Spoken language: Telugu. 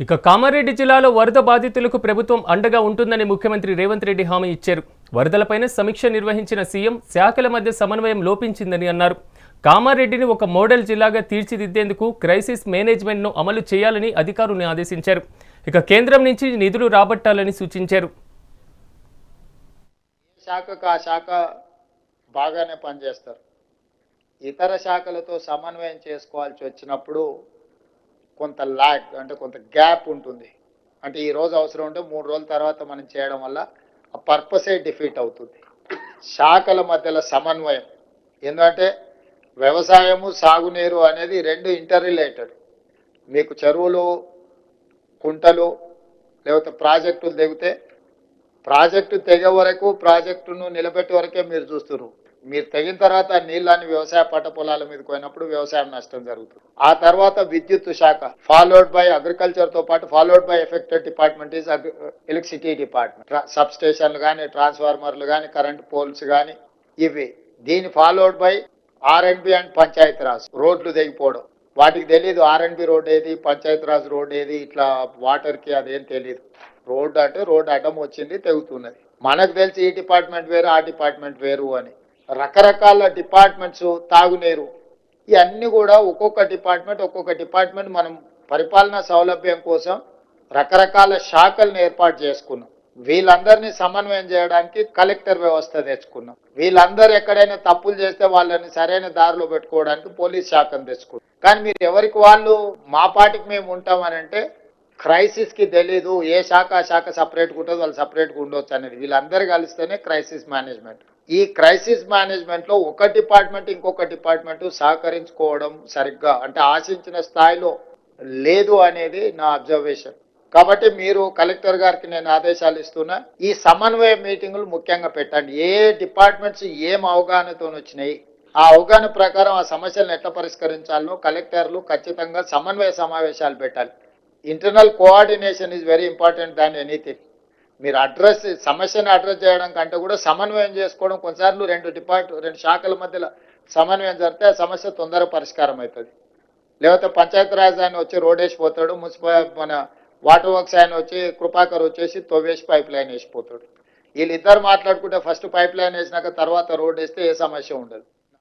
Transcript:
ఇక కామారెడ్డి జిల్లాలో వరద బాధితులకు ప్రభుత్వం అండగా ఉంటుందని ముఖ్యమంత్రి రేవంత్ రెడ్డి హామీ ఇచ్చారు. వరదలపైన సమీక్ష నిర్వహించిన సీఎం శాఖల మధ్య సమన్వయం లోపించిందని అన్నారు. కామారెడ్డిని ఒక మోడల్ జిల్లాగా తీర్చిదిద్దేందుకు క్రైసిస్ మేనేజ్మెంట్ను అమలు చేయాలని అధికారులను ఆదేశించారు. ఇక కేంద్రం నుంచి నిధులు రాబట్టాలని సూచించారు. శాఖకు ఆ శాఖ బాగానే పనిచేస్తారు. ఇతర శాఖలతో సమన్వయం చేసుకోవాల్సి వచ్చినప్పుడు కొంత ల్యాగ్ అంటే కొంత గ్యాప్ ఉంటుంది. అంటే ఈ రోజు అవసరం ఉంటే మూడు రోజుల తర్వాత మనం చేయడం వల్ల ఆ పర్పసే డిఫీట్ అవుతుంది. శాఖల మధ్యలో సమన్వయం. ఎందుకంటే వ్యవసాయము సాగునీరు అనేది రెండు ఇంటర్ రిలేటెడ్ మీకు చెరువులు కుంటలు లేకపోతే ప్రాజెక్టులు తెగితే ప్రాజెక్టు తెగే వరకు ప్రాజెక్టును నిలబెట్టే వరకే మీరు చూస్తున్నారు. మీరు తగిన తర్వాత నీళ్ళని వ్యవసాయ పంట పొలాల మీద పోయినప్పుడు వ్యవసాయం నష్టం జరుగుతుంది. ఆ తర్వాత విద్యుత్ శాఖ ఫాలోడ్ బై అగ్రికల్చర్తో పాటు followed by affected department is electricity department sub స్టేషన్లు కానీ ట్రాన్స్ఫార్మర్లు కానీ కరెంట్ పోల్స్ కానీ ఇవి. దీని followed by R and B and Panchayat Raj. రోడ్లు తెగిపోవడం. వాటికి తెలియదు ఆర్ఎండ్బి రోడ్ ఏది పంచాయతీ రాజ్ రోడ్ ఏది ఇట్లా వాటర్కి అదేం తెలియదు రోడ్డు అంటే రోడ్డు అడ్డం వచ్చింది తెగుతున్నది. మనకు తెలిసి ఈ డిపార్ట్మెంట్ వేరు ఆ డిపార్ట్మెంట్ వేరు అని. రకరకాల డిపార్ట్మెంట్స్ తాగునీరు. ఇవన్నీ కూడా ఒక్కొక్క డిపార్ట్మెంట్ ఒక్కొక్క డిపార్ట్మెంట్ మనం పరిపాలనా సౌలభ్యం కోసం రకరకాల శాఖలను ఏర్పాటు చేసుకున్నాం. వీళ్ళందరినీ సమన్వయం చేయడానికి కలెక్టర్ వ్యవస్థ తెచ్చుకున్నాం. వీళ్ళందరూ ఎక్కడైనా తప్పులు చేస్తే వాళ్ళని సరైన దారిలో పెట్టుకోవడానికి పోలీస్ శాఖను తెచ్చుకున్నాం. కానీ మీరు ఎవరికి వాళ్ళు మా పాటికి మేము ఉంటామని అంటే క్రైసిస్కి తెలీదు ఏ శాఖ శాఖ సపరేట్గా ఉంటుందో ఉంటుంది వాళ్ళు సపరేట్గా ఉండొచ్చు అనేది. వీళ్ళందరూ కలిస్తేనే క్రైసిస్ మేనేజ్మెంట్. ఈ క్రైసిస్ మేనేజ్మెంట్లో ఒక డిపార్ట్మెంట్ ఇంకొక డిపార్ట్మెంట్ సహకరించుకోవడం సరిగ్గా అంటే ఆశించిన స్థాయిలో లేదు అనేది నా అబ్జర్వేషన్ కాబట్టి మీరు కలెక్టర్ గారికి నేను ఆదేశాలు ఇస్తున్నా ఈ సమన్వయ మీటింగులు ముఖ్యంగా పెట్టండి. ఏ డిపార్ట్మెంట్స్ ఏం అవగాహనతో వచ్చినాయి ఆ అవగాహన ప్రకారం ఆ సమస్యలను ఎట్లా పరిష్కరించాలో కలెక్టర్లు ఖచ్చితంగా సమన్వయ సమావేశాలు పెట్టాలి. Internal coordination is very important than anything మీరు అడ్రస్ సమస్యను అడ్రస్ చేయడం కంటే కూడా సమన్వయం చేసుకోవడం కొన్నిసార్లు రెండు డిపార్ట్ రెండు శాఖల మధ్యలో సమన్వయం జరిగితే ఆ సమస్య తొందరగా పరిష్కారం అవుతుంది. లేకపోతే పంచాయతీరాజ్ ఆయన వచ్చి రోడ్ వేసిపోతాడు మున్సిపల్ మన వాటర్ వర్క్స్ ఆయన వచ్చి కృపాకర్ వచ్చేసి తొవ్వేసి పైప్ లైన్ వేసిపోతాడు. వీళ్ళిద్దరు మాట్లాడుకుంటే ఫస్ట్ పైప్ లైన్ వేసినాక తర్వాత రోడ్ వేస్తే ఏ సమస్య ఉండదు.